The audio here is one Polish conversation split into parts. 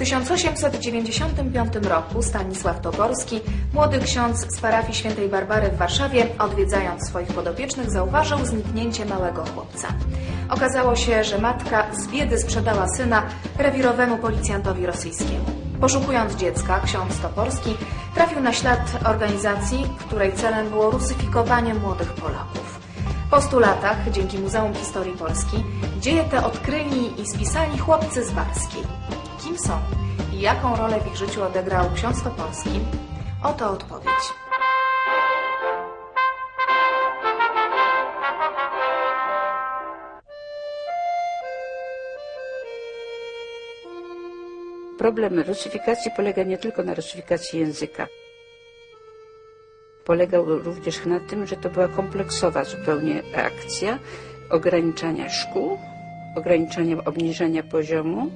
1895 roku Stanisław Toporski, młody ksiądz z parafii świętej Barbary w Warszawie, odwiedzając swoich podopiecznych, zauważył zniknięcie małego chłopca. Okazało się, że matka z biedy sprzedała syna rewirowemu policjantowi rosyjskiemu. Poszukując dziecka, ksiądz Toporski trafił na ślad organizacji, której celem było rusyfikowanie młodych Polaków. Po stu latach, dzięki Muzeum Historii Polski, dzieje te odkryli i spisali chłopcy z Barskiej. Kim są i jaką rolę w ich życiu odegrał ksiądz Topolski? Oto odpowiedź. Problem rusyfikacji polega nie tylko na rusyfikacji języka. Polegał również na tym, że to była kompleksowa zupełnie akcja ograniczania szkół, ograniczania, obniżania poziomu.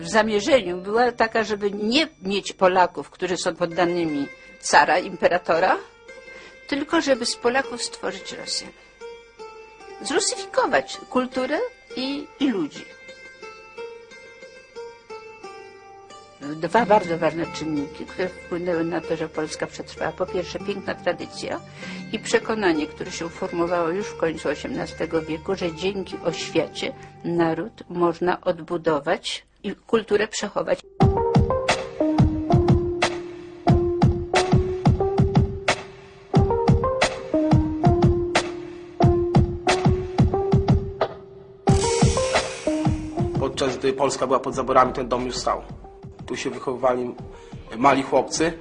W zamierzeniu była taka, żeby nie mieć Polaków, którzy są poddanymi cara, imperatora, tylko żeby z Polaków stworzyć Rosję. Zrusyfikować kulturę i, i ludzi. dwa bardzo ważne czynniki, które wpłynęły na to, że Polska przetrwała. Po pierwsze piękna tradycja i przekonanie, które się uformowało już w końcu XVIII wieku, że dzięki oświacie naród można odbudować i kulturę przechować. Podczas gdy Polska była pod zaborami, ten dom już stał. Tu się wychowywali mali chłopcy,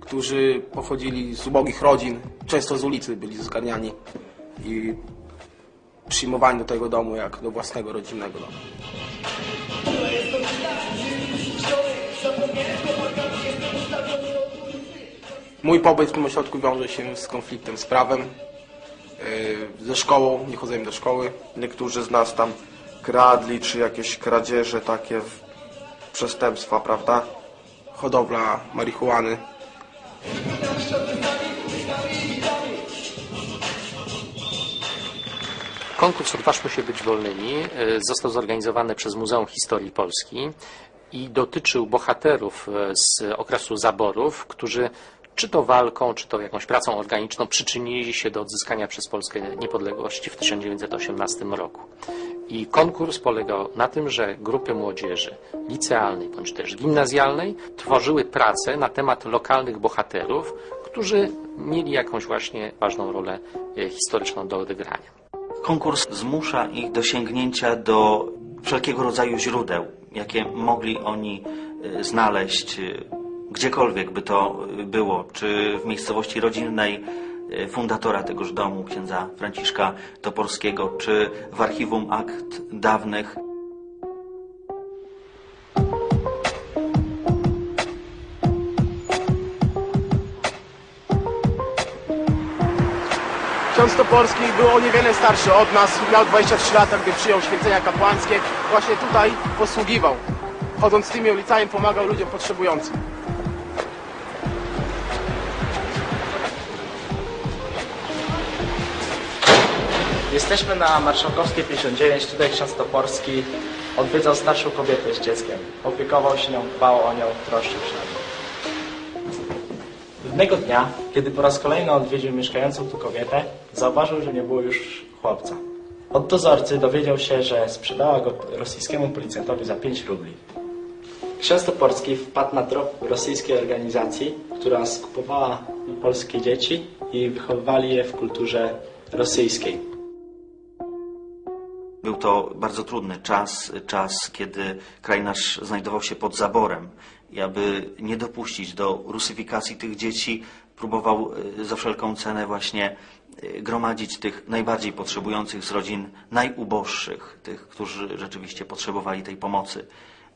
którzy pochodzili z ubogich rodzin, często z ulicy byli zgarniani i przyjmowani do tego domu jak do własnego rodzinnego domu. Mój pobyt w tym ośrodku wiąże się z konfliktem z prawem, yy, ze szkołą, nie chodziłem do szkoły. Niektórzy z nas tam kradli, czy jakieś kradzieże takie przestępstwa, prawda? hodowla marihuany. Konkurs Odważmy się być wolnymi e, został zorganizowany przez Muzeum Historii Polski i dotyczył bohaterów e, z okresu zaborów, którzy czy to walką, czy to jakąś pracą organiczną przyczynili się do odzyskania przez Polskę niepodległości w 1918 roku. I konkurs polegał na tym, że grupy młodzieży licealnej bądź też gimnazjalnej tworzyły pracę na temat lokalnych bohaterów, którzy mieli jakąś właśnie ważną rolę e, historyczną do odegrania. Konkurs zmusza ich do sięgnięcia do wszelkiego rodzaju źródeł, jakie mogli oni y, znaleźć y, gdziekolwiek by to było, czy w miejscowości rodzinnej y, fundatora tegoż domu, księdza Franciszka Toporskiego, czy w archiwum akt dawnych. Ksiądz Toporski był o niewiele starszy od nas, miał 23 lata, gdy przyjął święcenia kapłańskie. Właśnie tutaj posługiwał. Chodząc tymi ulicami pomagał ludziom potrzebującym. Jesteśmy na Marszałkowskiej 59, tutaj ksiądz Toporski odwiedzał starszą kobietę z dzieckiem. Opiekował się nią, dbał o nią, troszczył się o nią. Pewnego dnia, kiedy po raz kolejny odwiedził mieszkającą tu kobietę, zauważył, że nie było już chłopca. Od dozorcy dowiedział się, że sprzedała go rosyjskiemu policjantowi za 5 rubli. Ksiądz Toporski wpadł na trop rosyjskiej organizacji, która skupowała polskie dzieci i wychowywali je w kulturze rosyjskiej. Był to bardzo trudny czas, czas, kiedy kraj nasz znajdował się pod zaborem i aby nie dopuścić do rusyfikacji tych dzieci, próbował y, za wszelką cenę właśnie y, gromadzić tych najbardziej potrzebujących z rodzin najuboższych, tych, którzy rzeczywiście potrzebowali tej pomocy,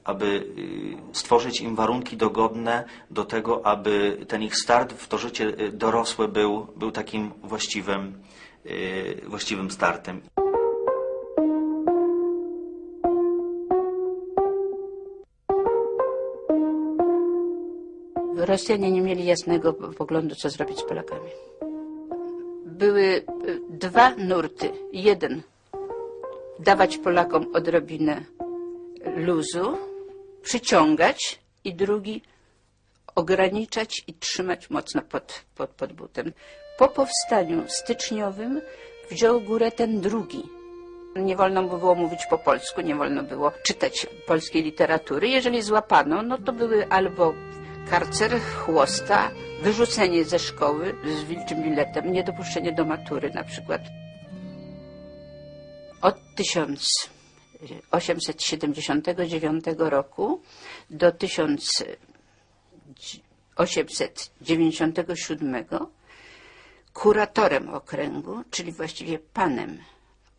aby y, stworzyć im warunki dogodne do tego, aby ten ich start w to życie dorosłe był, był takim właściwym, właściwym startem. Rosjanie nie mieli jasnego poglądu, co zrobić z Polakami. Były y, dwa nurty. Jeden dawać Polakom odrobinę luzu, przyciągać i drugi ograniczać i trzymać mocno pod, pod, pod butem. Po powstaniu styczniowym wziął górę ten drugi. Nie wolno było mówić po polsku, nie wolno było czytać polskiej literatury. Jeżeli złapano, no to były albo karcer, chłosta, wyrzucenie ze szkoły z wilczym biletem, niedopuszczenie do matury na przykład. Od 1879 roku do 1897 kuratorem okręgu, czyli właściwie panem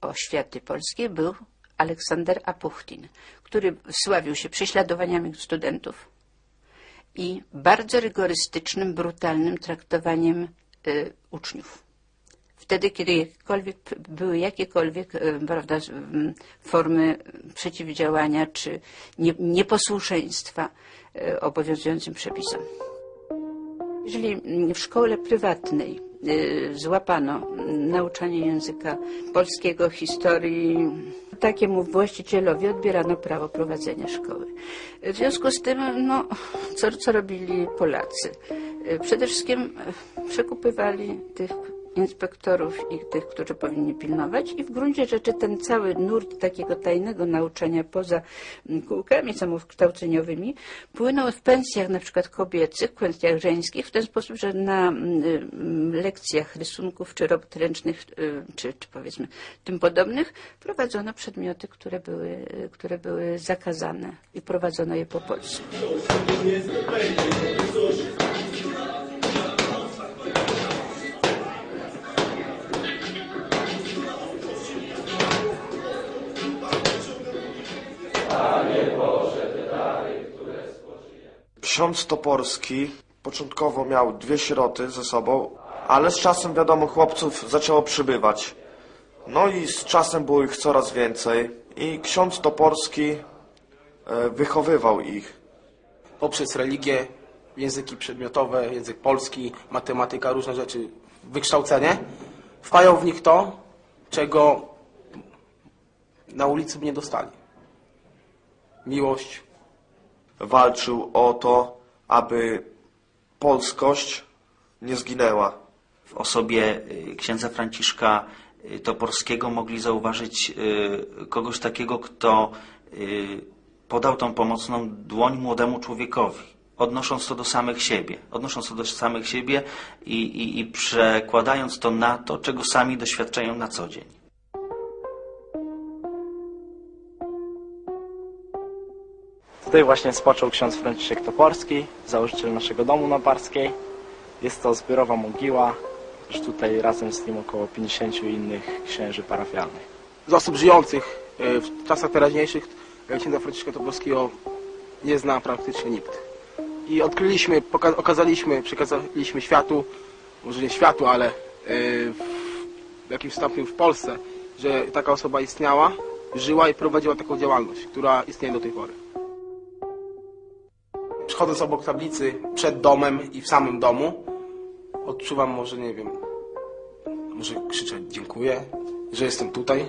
oświaty polskiej, był Aleksander Apuchtin, który sławił się prześladowaniami studentów i bardzo rygorystycznym, brutalnym traktowaniem y, uczniów. Wtedy, kiedy jakiekolwiek, były jakiekolwiek y, prawda, z- m, formy przeciwdziałania czy nie, nieposłuszeństwa y, obowiązującym przepisom. Jeżeli mm, w szkole prywatnej y, złapano mm, nauczanie języka polskiego, historii, takiemu właścicielowi odbierano prawo prowadzenia szkoły. W związku z tym, no, co, co robili Polacy? Przede wszystkim przekupywali tych inspektorów i tych, którzy powinni pilnować i w gruncie rzeczy ten cały nurt takiego tajnego nauczania poza kółkami samokształceniowymi płynął w pensjach na przykład kobiecych, pensjach żeńskich w ten sposób, że na mm, mm, lekcjach rysunków czy robót ręcznych y, czy, czy powiedzmy tym podobnych prowadzono przedmioty, które były, które były zakazane i prowadzono je po polsku. Ksiądz Toporski początkowo miał dwie sieroty ze sobą, ale z czasem, wiadomo, chłopców zaczęło przybywać. No i z czasem było ich coraz więcej i ksiądz Toporski e, wychowywał ich. poprzez religię, języki przedmiotowe, język polski, matematyka, różne rzeczy, wykształcenie, wpajał w nich to, czego na ulicy by nie dostali. Miłość, Walczył o to, aby polskość nie zginęła. W osobie y, księdza Franciszka y, Toporskiego mogli zauważyć y, kogoś takiego, kto podał tą pomocną dłoń młodemu człowiekowi, odnosząc to do samych siebie, odnosząc to do samych siebie i, i, i przekładając to na to, czego sami doświadczają na co dzień. Tutaj właśnie spoczął ksiądz Franciszek Toporski, założyciel naszego domu na Barskiej. Jest to zbiorowa mogiła, już tutaj razem z nim około 50 innych księży parafialnych. z osób żyjących e, w czasach teraźniejszych e, księdza Franciszka Toporskiego nie zna praktycznie nikt. I odkryliśmy, okazaliśmy, przekazaliśmy światu, może nie światu, ale e, w jakimś stopniu w Polsce, że taka osoba istniała, żyła i prowadziła taką działalność, która istnieje do tej pory. Przechodząc obok tablicy przed domem i w samym domu, odczuwam może, nie wiem, może krzyczę dziękuję, że jestem tutaj,